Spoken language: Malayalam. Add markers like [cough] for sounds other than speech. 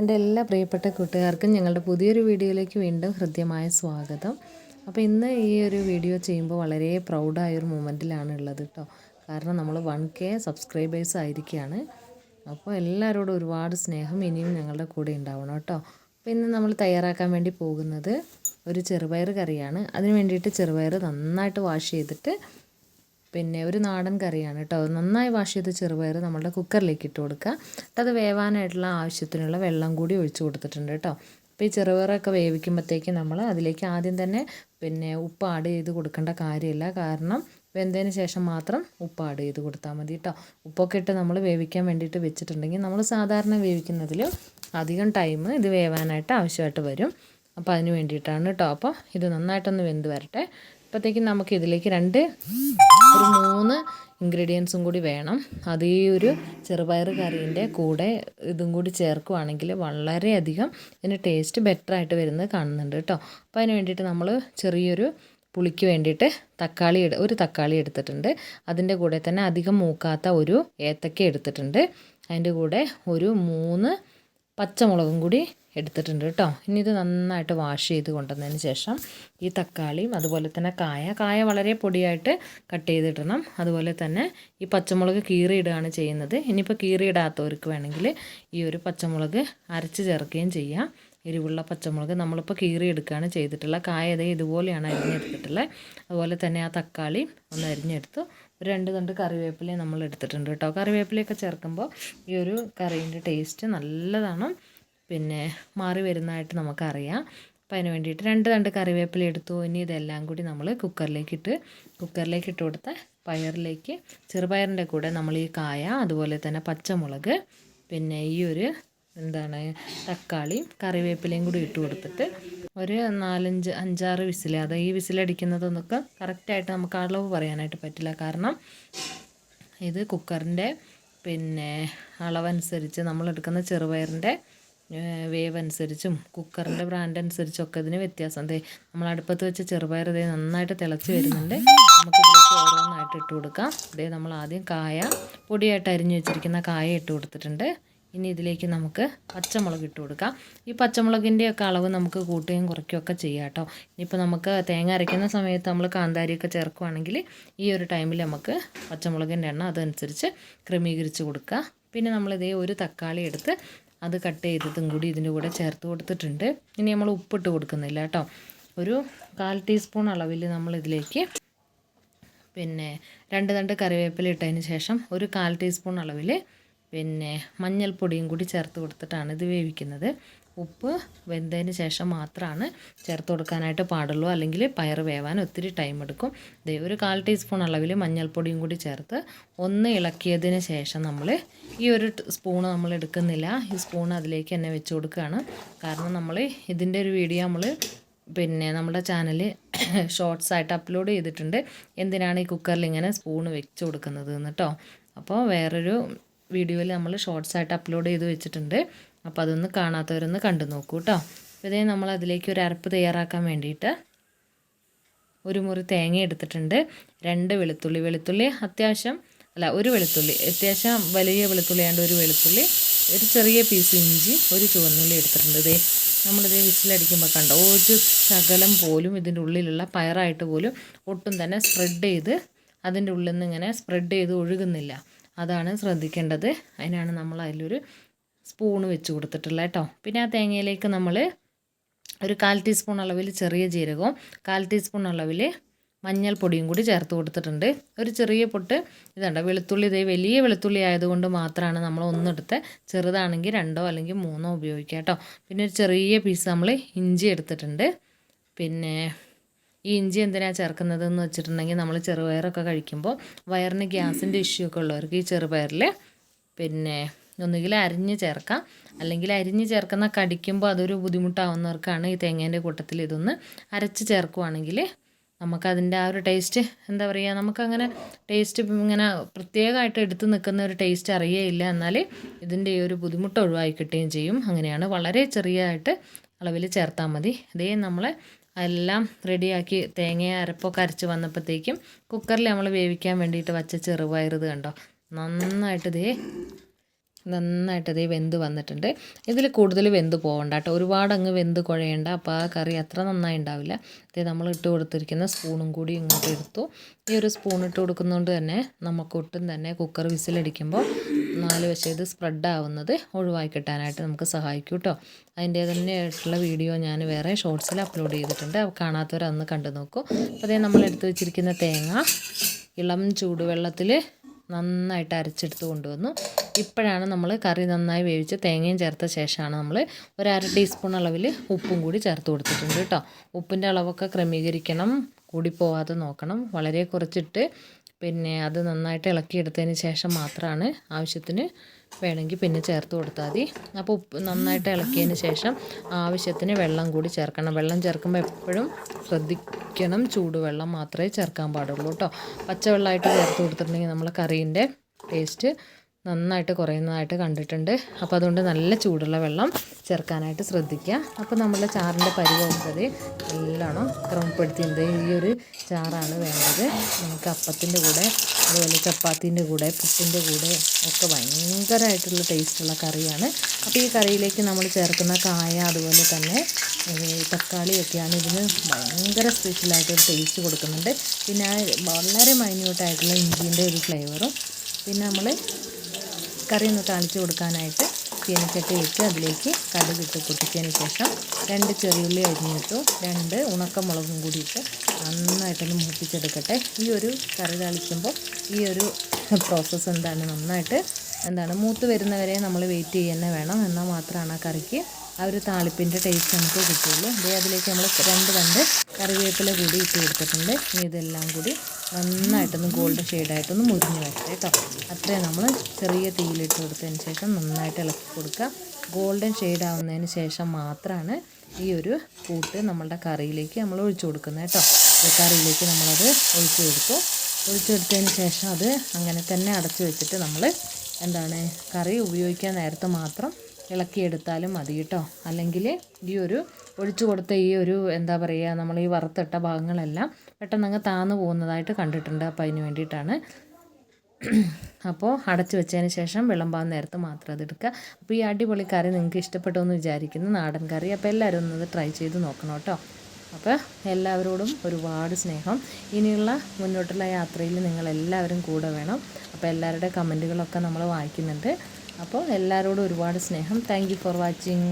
എന്റെ എല്ലാ പ്രിയപ്പെട്ട കൂട്ടുകാർക്കും ഞങ്ങളുടെ പുതിയൊരു വീഡിയോയിലേക്ക് വീണ്ടും ഹൃദ്യമായ സ്വാഗതം. അപ്പോൾ ഇന്ന് ഈ ഒരു വീഡിയോ ചെയ്യുമ്പോൾ വളരെ പ്രൗഡായൊരു മൂമെന്റിലാണ് ഉള്ളത് കേട്ടോ. കാരണം നമ്മൾ വൺ കെ സബ്സ്ക്രൈബേഴ്സ് ആയിരിക്കുകയാണ്. അപ്പോൾ എല്ലാവരോടും ഒരുപാട് സ്നേഹം ഇനിയും ഞങ്ങളുടെ കൂടെ ഉണ്ടാവണം കേട്ടോ. അപ്പോൾ ഇന്ന് നമ്മൾ തയ്യാറാക്കാൻ വേണ്ടി പോകുന്നത് ഒരു ചെറുപയർ കറിയാണ്. അതിന് വേണ്ടിയിട്ട് ചെറുപയർ നന്നായിട്ട് വാഷ് ചെയ്തിട്ട് പിന്നെ ഒരു നാടൻ കറിയാണ് കേട്ടോ. നന്നായി വാഷ് ചെയ്ത ചെറുപയർ നമ്മളുടെ കുക്കറിലേക്ക് ഇട്ട് കൊടുക്കുക. എന്നിട്ട് അത് വേവാനായിട്ടുള്ള ആവശ്യത്തിനുള്ള വെള്ളം കൂടി ഒഴിച്ച് കൊടുത്തിട്ടുണ്ട് കേട്ടോ. അപ്പോൾ ഈ ചെറുപയറൊക്കെ വേവിക്കുമ്പോഴത്തേക്ക് നമ്മൾ അതിലേക്ക് ആദ്യം തന്നെ പിന്നെ ഉപ്പ് ആഡ് ചെയ്ത് കൊടുക്കേണ്ട കാര്യമില്ല. കാരണം വെന്തതിന് ശേഷം മാത്രം ഉപ്പ് ആഡ് ചെയ്ത് കൊടുത്താൽ മതി കേട്ടോ. ഉപ്പൊക്കെ ഇട്ട് നമ്മൾ വേവിക്കാൻ വേണ്ടിയിട്ട് വെച്ചിട്ടുണ്ടെങ്കിൽ നമ്മൾ സാധാരണ വേവിക്കുന്നതിൽ അധികം ടൈം ഇത് വേവാനായിട്ട് ആവശ്യമായിട്ട് വരും. അപ്പോൾ അതിന് വേണ്ടിയിട്ടാണ് കേട്ടോ. അപ്പോൾ ഇത് നന്നായിട്ടൊന്ന് വെന്ത് വരട്ടെ. അപ്പോഴത്തേക്കും നമുക്ക് ഇതിലേക്ക് രണ്ട് ഒരു മൂന്ന് ഇൻഗ്രീഡിയൻസും കൂടി വേണം. അത് ഈ ഒരു ചെറുപയർ കറീന്റെ കൂടെ ഇതും കൂടി ചേർക്കുവാണെങ്കിൽ വളരെയധികം ഇതിന്റെ ടേസ്റ്റ് ബെറ്റർ ആയിട്ട് വരുന്നത് കാണുന്നുണ്ട് കേട്ടോ. അപ്പോൾ അതിന് വേണ്ടിയിട്ട് നമ്മൾ ചെറിയൊരു പുളിക്ക് വേണ്ടിയിട്ട് തക്കാളി ഒരു തക്കാളി എടുത്തിട്ടുണ്ട്. അതിന്റെ കൂടെ തന്നെ അധികം മൂക്കാത്ത ഒരു ഏത്തക്ക എടുത്തിട്ടുണ്ട്. അതിന്റെ കൂടെ ഒരു മൂന്ന് പച്ചമുളകും കൂടി എടുത്തിട്ടുണ്ട് കേട്ടോ. ഇനി ഇത് നന്നായിട്ട് വാഷ് ചെയ്ത് കൊണ്ടുവന്നതിന് ശേഷം ഈ തക്കാളിയും അതുപോലെ തന്നെ കായ കായ വളരെ പൊടിയായിട്ട് കട്ട് ചെയ്തിടണം. അതുപോലെ തന്നെ ഈ പച്ചമുളക് കീറിയിടുകയാണ് ചെയ്യുന്നത്. ഇനിയിപ്പോൾ കീറിയിടാത്തവർക്ക് വേണമെങ്കിൽ ഈ ഒരു പച്ചമുളക് അരച്ച് ചേർക്കുകയും ചെയ്യാം. എരിവുള്ള പച്ചമുളക് നമ്മളിപ്പോൾ കീറി എടുക്കുകയാണ് ചെയ്തിട്ടുള്ള കായ അതേ ഇതുപോലെയാണ് അരിഞ്ഞെടുത്തിട്ടുള്ളത്. അതുപോലെ തന്നെ ആ തക്കാളി ഒന്ന് അരിഞ്ഞെടുത്തു. ഒരു രണ്ട് തണ്ട് കറിവേപ്പിലയും നമ്മൾ എടുത്തിട്ടുണ്ട് കേട്ടോ. കറിവേപ്പിലയൊക്കെ ചേർക്കുമ്പോൾ ഈ ഒരു കറീന്റെ ടേസ്റ്റ് നല്ലതാണ്. പിന്നെ മാറി വരുന്നതായിട്ട് നമുക്കറിയാം. അപ്പോൾ അതിന് വേണ്ടിയിട്ട് രണ്ട് രണ്ട് കറിവേപ്പില എടുത്തു. ഇനി ഇതെല്ലാം കൂടി നമ്മൾ കുക്കറിലേക്ക് ഇട്ട് കുക്കറിലേക്ക് ഇട്ട് കൊടുത്ത പയറിലേക്ക് ചെറുപയറിന്റെ കൂടെ നമ്മൾ ഈ കായ അതുപോലെ തന്നെ പച്ചമുളക് പിന്നെ ഈ ഒരു എന്താണ് തക്കാളിയും കറിവേപ്പിലയും കൂടി ഇട്ട് കൊടുത്തിട്ട് ഒരു നാലഞ്ച് അഞ്ചാറ് വിസിൽ അത് ഈ വിസിലടിക്കുന്നതൊന്നൊക്കെ കറക്റ്റായിട്ട് നമുക്ക് അളവ് പറയാനായിട്ട് പറ്റില്ല. കാരണം ഇത് കുക്കറിന്റെ പിന്നെ അളവനുസരിച്ച് നമ്മൾ എടുക്കുന്ന ചെറുപയറിന്റെ വേവ് അനുസരിച്ചും കുക്കറിന്റെ ബ്രാൻഡ് അനുസരിച്ചും ഒക്കെ ഇതിന് വ്യത്യാസം. അതെ നമ്മൾ അടുപ്പത്ത് വെച്ച് ചെറുപയർ ഇതേ നന്നായിട്ട് തിളച്ച് വരുന്നുണ്ട്. നമുക്ക് ഇതിലേക്ക് ഓരോന്നായിട്ട് ഇട്ട് കൊടുക്കാം. ഇതേ നമ്മൾ ആദ്യം കായ പൊടിയായിട്ട് അരിഞ്ഞു വെച്ചിരിക്കുന്ന കായ ഇട്ട് കൊടുത്തിട്ടുണ്ട്. ഇനി ഇതിലേക്ക് നമുക്ക് പച്ചമുളക് ഇട്ട് കൊടുക്കാം. ഈ പച്ചമുളകിന്റെ ഒക്കെ അളവ് നമുക്ക് കൂട്ടുകയും കുറയ്ക്കുകയൊക്കെ ചെയ്യാം കേട്ടോ. ഇനിയിപ്പോൾ നമുക്ക് തേങ്ങ അരയ്ക്കുന്ന സമയത്ത് നമ്മൾ കാന്താരിയൊക്കെ ചേർക്കുവാണെങ്കിൽ ഈ ഒരു ടൈമിൽ നമുക്ക് പച്ചമുളകിന്റെ എണ്ണ അതനുസരിച്ച് ക്രമീകരിച്ച് കൊടുക്കുക പിന്നെ നമ്മളിതേ ഒരു തക്കാളി എടുത്ത് അത് കട്ട് ചെയ്തതും കൂടി ഇതിന്റെ കൂടെ ചേർത്ത് കൊടുത്തിട്ടുണ്ട്. ഇനി നമ്മൾ ഉപ്പിട്ട് കൊടുക്കുന്നില്ല കേട്ടോ. ഒരു കാൽ ടീസ്പൂൺ അളവിൽ നമ്മൾ ഇതിലേക്ക് പിന്നെ രണ്ട് തണ്ട് കറിവേപ്പില ഇട്ടതിന് ശേഷം ഒരു കാൽ ടീസ്പൂൺ അളവിൽ പിന്നെ മഞ്ഞൾപ്പൊടിയും കൂടി ചേർത്ത് കൊടുത്തിട്ടാണ് ഇത് വേവിക്കുന്നത്. ഉപ്പ് വെന്തതിന് ശേഷം മാത്രമാണ് ചേർത്ത് കൊടുക്കാനായിട്ട് പാടുള്ളൂ. അല്ലെങ്കിൽ പയർ വേവാൻ ഒത്തിരി ടൈം എടുക്കും. ഇതേ ഒരു കാൽ ടീസ്പൂൺ അളവിൽ മഞ്ഞൾപ്പൊടിയും കൂടി ചേർത്ത് ഒന്ന് ഇളക്കിയതിന് ശേഷം നമ്മൾ ഈ ഒരു സ്പൂൺ നമ്മൾ എടുക്കുന്നില്ല. ഈ സ്പൂൺ അതിലേക്ക് തന്നെ വെച്ച് കൊടുക്കുകയാണ്. കാരണം നമ്മൾ ഇതിന്റെ ഒരു വീഡിയോ നമ്മൾ പിന്നെ നമ്മുടെ ചാനൽ ഷോർട്സ് [coughs] ആയിട്ട് അപ്ലോഡ് ചെയ്തിട്ടുണ്ട്. എന്തിനാണ് ഈ കുക്കറിൽ ഇങ്ങനെ സ്പൂൺ വെച്ച് കൊടുക്കുന്നത് എന്ന് കേട്ടോ അപ്പോൾ വേറൊരു വീഡിയോയിൽ നമ്മൾ ഷോർട്സ് ആയിട്ട് അപ്ലോഡ് ചെയ്ത് വെച്ചിട്ടുണ്ട്. അപ്പോൾ അതൊന്ന് കാണാത്തവരൊന്ന് കണ്ടു നോക്കൂ കേട്ടോ ഇതേ നമ്മൾ അതിലേക്ക് ഒരു അരപ്പ് തയ്യാറാക്കാൻ വേണ്ടിയിട്ട് ഒരു മുറി തേങ്ങ എടുത്തിട്ടുണ്ട്. രണ്ട് വെളുത്തുള്ളി വെളുത്തുള്ളി അത്യാവശ്യം അല്ല ഒരു വെളുത്തുള്ളി അത്യാവശ്യം വലിയ വെളുത്തുള്ളി ആണ്ട് ഒരു വെളുത്തുള്ളി ഒരു ചെറിയ പീസ് ഇഞ്ചി ഒരു ചുവന്നുള്ളി എടുത്തിട്ടുണ്ട്. ഇതേ നമ്മളിത് വിസിലടിക്കുമ്പോൾ കണ്ടോ ഒരു ശകലം പോലും ഇതിന്റെ ഉള്ളിലുള്ള പയറായിട്ട് പോലും ഒട്ടും തന്നെ സ്പ്രെഡ് ചെയ്ത് അതിന്റെ ഉള്ളിൽ നിന്ന് ഇങ്ങനെ സ്പ്രെഡ് ചെയ്ത് ഒഴുകുന്നില്ല. അതാണ് ശ്രദ്ധിക്കേണ്ടത്. അതിനാണ് നമ്മൾ അതിലൊരു സ്പൂൺ വെച്ച് കൊടുത്തിട്ടുള്ള കേട്ടോ. പിന്നെ ആ തേങ്ങയിലേക്ക് നമ്മൾ ഒരു കാൽ ടീസ്പൂൺ അളവിൽ ചെറിയ ജീരകവും കാൽ ടീസ്പൂൺ അളവിൽ മഞ്ഞൾപ്പൊടിയും കൂടി ചേർത്ത് കൊടുത്തിട്ടുണ്ട്. ഒരു ചെറിയ പൊട്ട് ഇതുണ്ട്. വെളുത്തുള്ളി ഇതേ വലിയ വെളുത്തുള്ളി ആയതുകൊണ്ട് മാത്രമാണ് നമ്മൾ ഒന്നെടുത്ത് ചെറുതാണെങ്കിൽ രണ്ടോ അല്ലെങ്കിൽ മൂന്നോ ഉപയോഗിക്കുക കേട്ടോ. പിന്നെ ഒരു ചെറിയ പീസ് നമ്മൾ ഇഞ്ചി എടുത്തിട്ടുണ്ട്. പിന്നെ ഈ ഇഞ്ചി എന്തിനാണ് ചേർക്കുന്നത് എന്ന് വെച്ചിട്ടുണ്ടെങ്കിൽ നമ്മൾ ചെറുപയറൊക്കെ കഴിക്കുമ്പോൾ വയറിന് ഗ്യാസിന്റെ ഇഷ്യൂ ഒക്കെ ഉള്ളവർക്ക് ഈ ചെറുപയറിൽ പിന്നെ ഒന്നുകിൽ അരിഞ്ഞ് ചേർക്കാം. അല്ലെങ്കിൽ അരിഞ്ഞ് ചേർക്കുന്ന കടിക്കുമ്പോൾ അതൊരു ബുദ്ധിമുട്ടാവുന്നവർക്കാണ് ഈ തേങ്ങേന്റെ കൂട്ടത്തിൽ ഇതൊന്ന് അരച്ച് ചേർക്കുവാണെങ്കിൽ നമുക്കതിന്റെ ആ ഒരു ടേസ്റ്റ് എന്താ പറയുക നമുക്കങ്ങനെ ടേസ്റ്റ് ഇങ്ങനെ പ്രത്യേകമായിട്ട് എടുത്തു നിൽക്കുന്ന ഒരു ടേസ്റ്റ് അറിയേയില്ല. എന്നാൽ ഇതിന്റെ ഈ ഒരു ബുദ്ധിമുട്ട് ഒഴിവാക്കി കിട്ടുകയും ചെയ്യും. അങ്ങനെയാണ് വളരെ ചെറിയതായിട്ട് അളവിൽ ചേർത്താൽ മതി. ഇതേ നമ്മൾ എല്ലാം റെഡിയാക്കി തേങ്ങ അരപ്പൊക്കെ അരച്ച് വന്നപ്പോഴത്തേക്കും കുക്കറിൽ നമ്മൾ വേവിക്കാൻ വേണ്ടിയിട്ട് വച്ച ചെറുപയർ ഇത് കണ്ടോ? നന്നായിട്ട് ഇതേ നന്നായിട്ട് ഇതേ വെന്ത് വന്നിട്ടുണ്ട്. ഇതിൽ കൂടുതൽ വെന്ത് പോകണ്ട കേട്ടോ ഒരുപാട് അങ്ങ് വെന്ത് കുഴയേണ്ട. അപ്പോൾ ആ കറി അത്ര നന്നായി ഉണ്ടാവില്ല. ഇത് നമ്മൾ ഇട്ട് കൊടുത്തിരിക്കുന്ന സ്പൂണും കൂടി ഇങ്ങോട്ട് എടുത്തു. ഈ ഒരു സ്പൂൺ ഇട്ട് കൊടുക്കുന്നതുകൊണ്ട് തന്നെ നമുക്ക് ഒട്ടും തന്നെ കുക്കർ വിസിലടിക്കുമ്പോൾ നാല് വശം ഇത് സ്പ്രെഡ് ആവുന്നത് ഒഴിവാക്കി കിട്ടാനായിട്ട് നമുക്ക് സഹായിക്കും കേട്ടോ അതിന്റെ തന്നെയായിട്ടുള്ള വീഡിയോ ഞാൻ വേറെ ഷോർട്സിൽ അപ്ലോഡ് ചെയ്തിട്ടുണ്ട്. കാണാത്തവരന്ന് കണ്ടു നോക്കൂ. അപ്പോൾ അതേ നമ്മൾ എടുത്ത് വെച്ചിരിക്കുന്ന തേങ്ങ ഇളം ചൂടുവെള്ളത്തിൽ നന്നായിട്ട് അരച്ചെടുത്ത് കൊണ്ടുവന്നു. ഇപ്പോഴാണ് നമ്മൾ കറി നന്നായി വേവിച്ച് തേങ്ങയും ചേർത്ത ശേഷമാണ് നമ്മൾ ഒരു അര ടീസ്പൂൺ അളവിൽ ഉപ്പും കൂടി ചേർത്ത് കൊടുത്തിട്ടുണ്ട് കേട്ടോ. ഉപ്പിന്റെ അളവൊക്കെ ക്രമീകരിക്കണം കൂടി പോവാതെ നോക്കണം. വളരെ കുറച്ചിട്ട് പിന്നെ അത് നന്നായിട്ട് ഇളക്കിയെടുത്തതിന് ശേഷം മാത്രമാണ് ആവശ്യത്തിന് വേണമെങ്കിൽ പിന്നെ ചേർത്ത് കൊടുത്താൽ മതി. അപ്പോൾ ഉപ്പ് നന്നായിട്ട് ഇളക്കിയതിന് ശേഷം ആവശ്യത്തിന് വെള്ളം കൂടി ചേർക്കണം. വെള്ളം ചേർക്കുമ്പോൾ എപ്പോഴും ശ്രദ്ധിക്കണം ചൂടുവെള്ളം മാത്രമേ ചേർക്കാൻ പാടുള്ളൂ കേട്ടോ. പച്ചവെള്ളമായിട്ട് ചേർത്ത് കൊടുത്തിട്ടുണ്ടെങ്കിൽ നമ്മൾ കറീന്റെ ടേസ്റ്റ് നന്നായിട്ട് കുറയുന്നതായിട്ട് കണ്ടിട്ടുണ്ട്. അപ്പോൾ അതുകൊണ്ട് നല്ല ചൂടുള്ള വെള്ളം ചേർക്കാനായിട്ട് ശ്രദ്ധിക്കുക. അപ്പോൾ നമ്മളുടെ ചാറിന്റെ പരിവന്നത് നല്ലോണം ക്രമപ്പെടുത്തിയത് ഈ ഒരു ചാറാണ് വേണ്ടത്. നമുക്ക് അപ്പത്തിന്റെ കൂടെ അതുപോലെ ചപ്പാത്തിന്റെ കൂടെ പുട്ടിന്റെ കൂടെ ഒക്കെ ഭയങ്കരമായിട്ടുള്ള ടേസ്റ്റുള്ള കറിയാണ്. അപ്പോൾ ഈ കറിയിലേക്ക് നമ്മൾ ചേർക്കുന്ന കായ അതുപോലെ തന്നെ തക്കാളിയൊക്കെയാണ് ഇതിന് ഭയങ്കര സ്പെഷ്യലായിട്ടൊരു ടേസ്റ്റ് കൊടുക്കുന്നുണ്ട്. പിന്നെ വളരെ മൈന്യൂട്ടായിട്ടുള്ള ഇഞ്ചിന്റെ ഒരു ഫ്ലേവറും പിന്നെ നമ്മൾ കറി ഒന്ന് താളിച്ച് കൊടുക്കാനായിട്ട് ചീനച്ചട്ടി വെച്ച് അതിലേക്ക് കടുക് ഇട്ട് പൊട്ടിച്ചതിന് ശേഷം രണ്ട് ചെറിയുള്ളി അരിഞ്ഞിട്ടു രണ്ട് ഉണക്കമുളകും കൂടി ഇട്ട് നന്നായിട്ടൊന്ന് മൂപ്പിച്ചെടുക്കട്ടെ. ഈ ഒരു കറി താളിക്കുമ്പോൾ ഈ ഒരു പ്രോസസ്സ് എന്താണ്? നന്നായിട്ട് എന്താണ്? മൂത്ത് വരുന്നവരെ നമ്മൾ വെയിറ്റ് ചെയ്യുന്നത് വേണം. എന്നാൽ മാത്രമാണ് ആ കറിക്ക് ആ ഒരു താളിപ്പിന്റെ ടേസ്റ്റ് നമുക്ക് കിട്ടുള്ളൂ അതേ അതിലേക്ക് നമ്മൾ രണ്ട് രണ്ട് കറിവേപ്പില കൂടി ഇട്ട് കൊടുത്തിട്ടുണ്ട്. ഇനി ഇതെല്ലാം കൂടി നന്നായിട്ടൊന്ന് ഗോൾഡൻ ഷെയ്ഡായിട്ടൊന്ന് മുരിഞ്ഞ് വരട്ടെ കേട്ടോ. അത്രയും നമ്മൾ ചെറിയ തീയിലിട്ട് കൊടുത്തതിന് ശേഷം നന്നായിട്ട് ഇളക്കി കൊടുക്കുക. ഗോൾഡൻ ഷെയ്ഡ് ആവുന്നതിന് ശേഷം മാത്രമാണ് ഈ ഒരു കൂട്ട് നമ്മളുടെ കറിയിലേക്ക് നമ്മൾ ഒഴിച്ചു കൊടുക്കുന്നത് കേട്ടോ. കറിയിലേക്ക് നമ്മളത് ഒഴിച്ചു കൊടുത്തു. ഒഴിച്ചെടുത്തതിന് ശേഷം അത് അങ്ങനെ തന്നെ അടച്ചു വെച്ചിട്ട് നമ്മൾ എന്താണ് കറി ഉപയോഗിക്കാൻ നേരത്തെ മാത്രം ഇളക്കിയെടുത്താലും മതി കേട്ടോ. അല്ലെങ്കിൽ ഈ ഒരു ഒഴിച്ചു കൊടുത്ത ഈ ഒരു എന്താ പറയുക നമ്മൾ ഈ വറുത്തിട്ട ഭാഗങ്ങളെല്ലാം പെട്ടെന്ന് അങ്ങ് താന്നു പോകുന്നതായിട്ട് കണ്ടിട്ടുണ്ട്. അപ്പോൾ അതിന് വേണ്ടിയിട്ടാണ്. അപ്പോൾ അടച്ചു വെച്ചതിന് ശേഷം വിളമ്പാൻ നേരത്ത് മാത്രം അതെടുക്കുക അപ്പോൾ ഈ അടിപൊളി കറി നിങ്ങൾക്ക് ഇഷ്ടപ്പെട്ടു എന്ന് വിചാരിക്കുന്നു. നാടൻ കറി. അപ്പോൾ എല്ലാവരും ഒന്നത് ട്രൈ ചെയ്ത് നോക്കണം കേട്ടോ. അപ്പോൾ എല്ലാവരോടും ഒരുപാട് സ്നേഹം. ഇനിയുള്ള മുന്നോട്ടുള്ള യാത്രയിൽ നിങ്ങളെല്ലാവരും കൂടെ വേണം. അപ്പോൾ എല്ലാവരുടെ കമന്റുകളൊക്കെ നമ്മൾ വായിക്കുന്നുണ്ട്. അപ്പോൾ എല്ലാവരോടും ഒരുപാട് സ്നേഹം. Thank for watching